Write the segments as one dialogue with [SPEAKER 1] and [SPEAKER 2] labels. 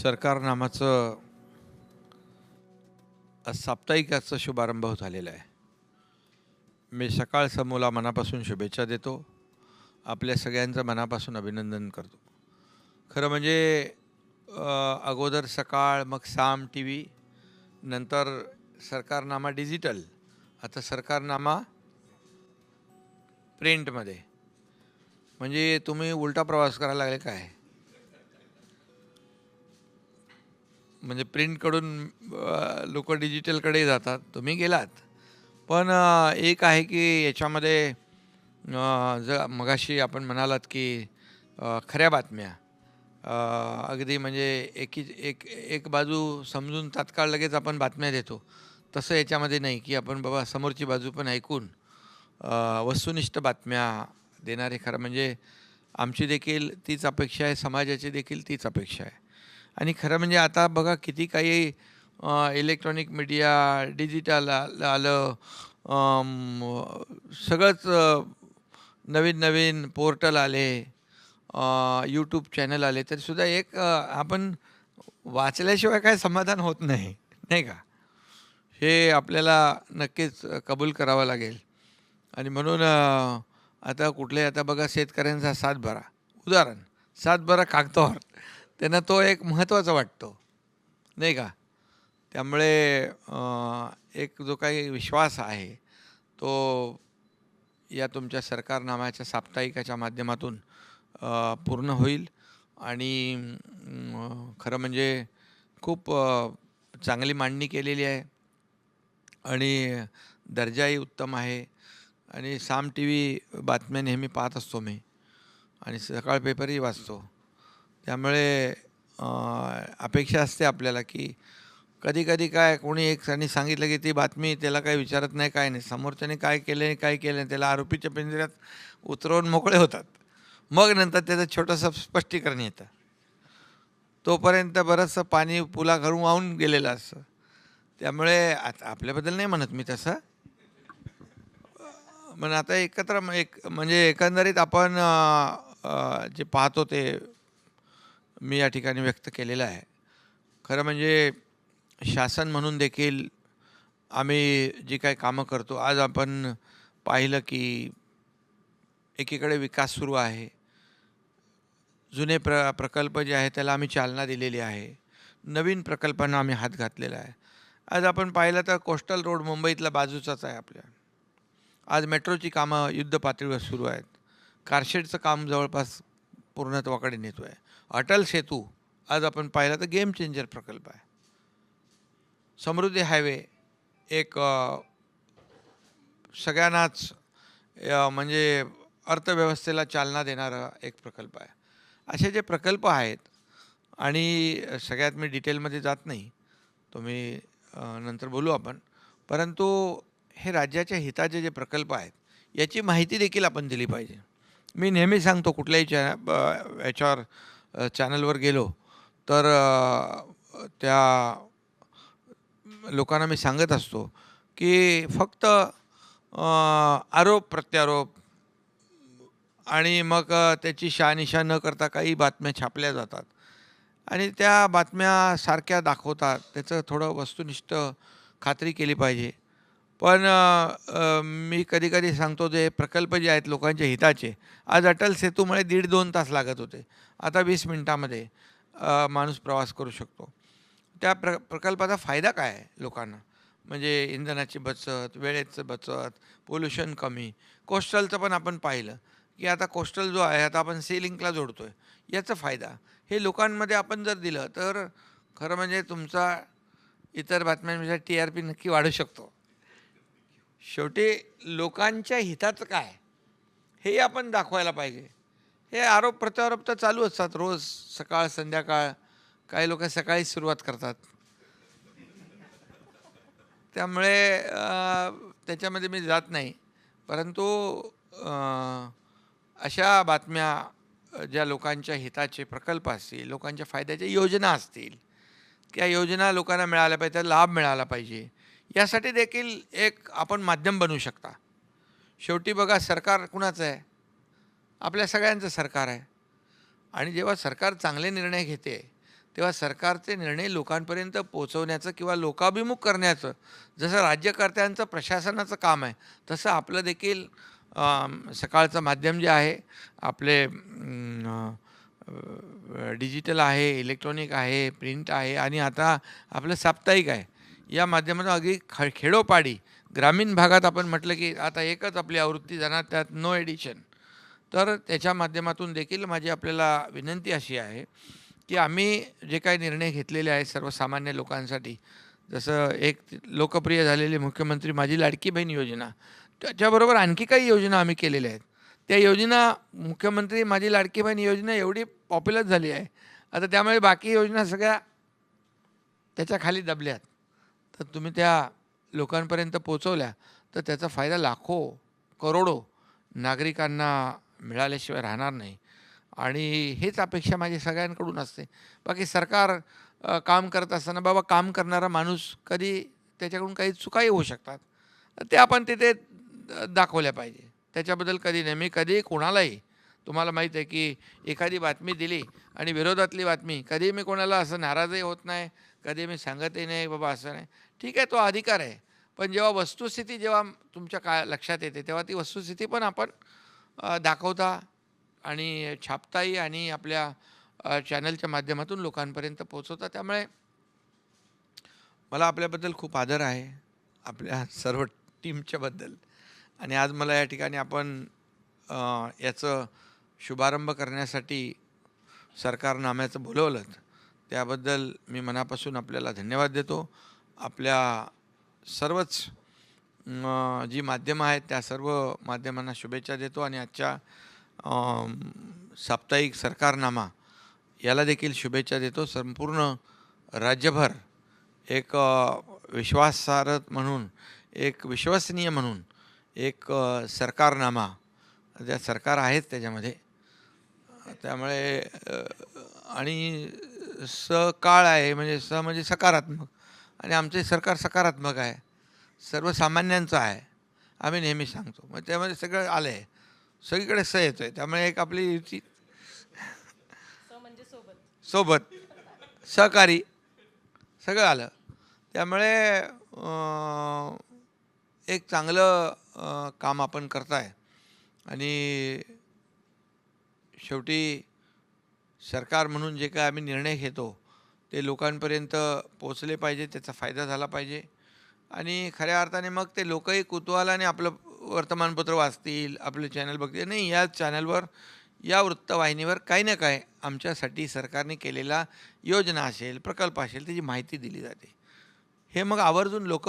[SPEAKER 1] सरकार नामाचं आज साप्ताहिकाचा शुभारंभ झालेला आहे. मी सकाळ समूला मनापासून शुभेच्छा देतो. आपल्या सगळ्यांचं मनापासून अभिनंदन करतो. खरं म्हणजे अगोदर सकाळ मग साम टी व्ही नंतर सरकारनामा डिजिटल आता सरकारनामा प्रिंटमध्ये. म्हणजे तुम्ही उलटा प्रवास करायला लागले काय? म्हणजे प्रिंटकडून लोक डिजिटलकडे जातात. तुम्ही गेलात. पण एक आहे की याच्यामध्ये जर ज मगाशी आपण म्हणालात की खऱ्या बातम्या. अगदी म्हणजे एकी एक एक बाजू समजून तात्काळ लगेच आपण बातम्या देतो. तसं याच्यामध्ये नाही की आपण बाबा समोरची बाजू पण ऐकून वस्तुनिष्ठ बातम्या देणारे खरं. म्हणजे आमची देखील तीच अपेक्षा आहे समाजाची देखील तीच अपेक्षा आहे. आणि खरं म्हणजे आता बघा किती काही इलेक्ट्रॉनिक मीडिया डिजिटल आलं आलं सगळंच नवीन नवीन पोर्टल आले यूट्यूब चॅनल आले तरीसुद्धा एक आपण वाचल्याशिवाय काय समाधान होत नाही नाही का? हे आपल्याला नक्कीच कबूल करावं लागेल. आणि म्हणून आता कुठले आता बघा शेतकऱ्यांचा सातबारा. उदाहरण सातबारा कागदावर. त्यांना तो एक महत्त्वाचा वाटतो. नाही का? त्यामुळे एक जो काही विश्वास आहे तो या तुमच्या सरकारनाम्याच्या साप्ताहिकाच्या माध्यमातून पूर्ण होईल. आणि खरं म्हणजे खूप चांगली मांडणी केलेली आहे. आणि दर्जाही उत्तम आहे. आणि साम टी व्ही बातम्या नेहमी पाहत असतो मी. आणि सकाळ पेपरही वाचतो. त्यामुळे अपेक्षा असते आपल्याला की कधी कधी काय कोणी एक आणि सांगितलं की ती बातमी त्याला काही विचारत नाही काय नाही. समोरच्याने काय केलं काय केलं नाही त्याला आरोपीच्या पिंजऱ्यात उतरवून मोकळे होतात. मग नंतर त्याचं छोटंसं स्पष्टीकरण येतं. तोपर्यंत बरंचसं पाणी पुला घरून वाहून गेलेलं असतं. त्यामुळे आता आपल्याबद्दल नाही म्हणत मी तसं. पण आता एकत्र एक म्हणजे एकंदरीत आपण जे पाहतो ते मी या ठिकाणी व्यक्त केलेलं आहे. खरं म्हणजे शासन म्हणून देखील आम्ही जी काही कामं करतो आज आपण पाहिलं की एकीकडे विकास सुरू आहे. जुने प्र प्रकल्प जे आहे त्याला आम्ही चालना दिलेली आहे. नवीन प्रकल्पांना आम्ही हात घातलेला आहे. आज आपण पाहिलं तर कोस्टल रोड मुंबईतला बाजूचाच आहे आपल्या. आज मेट्रोची कामं युद्ध पातळीवर सुरू आहेत. कारशेडचं काम जवळपास पूर्णत्वाकडे नेतो आहे अटल सेतू आज आपण पाहिलं तर गेम चेंजर प्रकल्प आहे. समृद्धी हायवे एक सगळ्यांनाच म्हणजे अर्थव्यवस्थेला चालना देणारा एक प्रकल्प आहे. असे जे प्रकल्प आहेत आणि सगळ्यात मी डिटेलमध्ये जात नाही तुम्ही नंतर बोलू आपण. परंतु हे राज्याच्या हिताचे जे प्रकल्प आहेत याची माहिती देखील आपण दिली पाहिजे. मी नेहमी सांगतो कुठल्याही चॅ ब- याच्यावर चॅनलवर गेलो तर त्या लोकांना मी सांगत असतो की फक्त आरोप प्रत्यारोप आणि मग त्याची शहानिशा न करता काही बातम्या छापल्या जातात. आणि त्या बातम्या सारख्या दाखवतात. त्याचं थोडं वस्तुनिष्ठ खात्री केली पाहिजे. पण मी कधी कधी सांगतो जे प्रकल्प जे आहेत लोकांच्या हिताचे. आज अटल सेतूमुळे दीड दोन तास लागत होते. आता वीस मिनटामध्ये माणूस प्रवास करू शकतो. त्या प्र प्रकल्पाचा फायदा काय आहे लोकांना? म्हणजे इंधनाची बचत वेळेचं बचत पोल्युशन कमी कोस्टलचं पण आपण पाहिलं की आता कोस्टल जो आहे आता आपण सी लिंकला जोडतो आहे याचा फायदा. हे लोकांमध्ये आपण जर दिलं तर खरं म्हणजे तुमचा इतर बातम्यांपेक्षा टी आर पी नक्की वाढू शकतो. शेवटी लोकांच्या हिताचं काय? हे आपण दाखवायला पाहिजे. हे आरोप प्रत्यारोप तर चालू असतात रोज सकाळ संध्याकाळ. काही लोक सकाळी सुरुवात करतात. त्यामुळे त्याच्यामध्ये मी जात नाही. परंतु अशा बातम्या ज्या लोकांच्या हिताचे प्रकल्प असतील लोकांच्या फायद्याच्या योजना असतील त्या योजना लोकांना मिळाल्या पाहिजे त्याला लाभ मिळाला पाहिजे. यासाठी देखील एक आपण माध्यम बनवू शकता. शेवटी बघा सरकार कुणाचं आहे? आपल्या सगळ्यांचं सरकार आहे. आणि जेव्हा सरकार चांगले निर्णय घेते तेव्हा सरकारचे निर्णय लोकांपर्यंत पोचवण्याचं किंवा लोकाभिमुख करण्याचं जसं राज्यकर्त्यांचं प्रशासनाचं काम आहे तसं आपलं देखील सकाळचं माध्यम जे आहे आपले डिजिटल आहे इलेक्ट्रॉनिक आहे प्रिंट आहे आणि आता आपलं साप्ताहिक आहे. या माध्यमातून अगदी ख खेडोपाडी ग्रामीण भागात आपण म्हटलं की आता एकच आपली आवृत्ती जाणार त्यात नो एडिशन तर त्याच्या माध्यमातून देखील माझी आपल्याला विनंती अशी आहे की आम्ही जे काही निर्णय घेतलेले आहेत सर्वसामान्य लोकांसाठी जसं एक लोकप्रिय झालेली मुख्यमंत्री माझी लाडकी बहीण योजना त्याच्याबरोबर आणखी काही योजना आम्ही केलेल्या आहेत. त्या योजना मुख्यमंत्री माझी लाडकी बहीण योजना एवढी पॉप्युलर झाली आहे आता त्यामुळे बाकी योजना सगळ्या त्याच्याखाली दबल्यात. तर तुम्ही त्या लोकांपर्यंत पोचवल्या तर त्याचा फायदा लाखो करोडो नागरिकांना मिळाल्याशिवाय राहणार नाही. आणि हेच अपेक्षा माझी सगळ्यांकडून असते. बाकी सरकार काम करत असताना बाबा काम करणारा माणूस कधी त्याच्याकडून काही चुकाही होऊ शकतात. ते आपण तिथे द- दाखवल्या पाहिजे. त्याच्याबद्दल कधी नाही मी कधी कोणालाही तुम्हाला माहीत आहे की एखादी बातमी दिली आणि विरोधातली बातमी कधी मी कोणाला असं नाराजही होत नाही कधी मी सांगतही नाही बाबा असं नाही. ठीक आहे तो अधिकार आहे. पण जेव्हा वस्तुस्थिती जेव्हा तुमच्या का लक्षात येते तेव्हा ती वस्तुस्थिती पण आपण दाखवता आणि छापताही आणि आपल्या चॅनलच्या माध्यमातून लोकांपर्यंत पोचवता त्यामुळे मला आपल्याबद्दल खूप आदर आहे आपल्या सर्व टीमच्याबद्दल. आणि आज मला या ठिकाणी आपण याचं शुभारंभ करण्यासाठी सरकारनाम्याचं बोलवलं त्याबद्दल मी मनापासून आपल्याला धन्यवाद देतो. आपल्या सर्वच जी माध्यमं आहेत त्या सर्व माध्यमांना शुभेच्छा देतो आणि आजच्या साप्ताहिक सरकारनामा याला देखील शुभेच्छा देतो. संपूर्ण राज्यभर एक विश्वासार्हत विश्वासार्ह म्हणून एक विश्वसनीय म्हणून एक सरकारनामा ज्या सरकार आहेत त्याच्यामध्ये त्यामुळे आणि सकाळ आहे म्हणजे स म्हणजे सकारात्मक. आणि आमचे सरकार सकारात्मक आहे. सर्वसामान्यांचं आहे. आम्ही नेहमी सांगतो. मग त्यामध्ये सगळं आलं आहे सगळीकडे स येतो आहे त्यामुळे एक आपली युती सोबत. सहकारी. सगळं आलं. त्यामुळे एक चांगलं काम आपण करताय. आणि शेवटी सरकार म्हणून जे काय आम्ही निर्णय घेतो ते लोकांपर्यंत पोचले पाहिजे त्याचा फायदा झाला पाहिजे. आणि खऱ्या अर्थाने मग ते लोकही कुतूहलाने आपलं वर्तमानपत्र वाचतील आपले चॅनल बघतील. नाही या चॅनलवर या वृत्तवाहिनीवर काही ना काय आमच्यासाठी सरकारने केलेला योजना असेल प्रकल्प असेल त्याची माहिती दिली जाते. हे मग आवर्जून लोक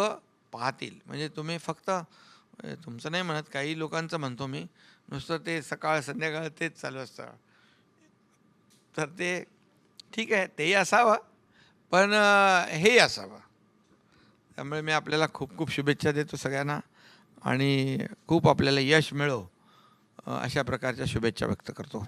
[SPEAKER 1] पाहतील. म्हणजे तुम्ही फक्त म्हणजे तुमचं नाही म्हणत काही लोकांचं म्हणतो मी नुसतं ते सकाळ संध्याकाळ तेच चालू असतं. तर ते ठीक आहे तेही असावं पण हेही असावं. त्यामुळे मी आपल्याला खूप खूप शुभेच्छा देतो सगळ्यांना आणि खूप आपल्याला यश मिळो अशा प्रकारच्या शुभेच्छा व्यक्त करतो.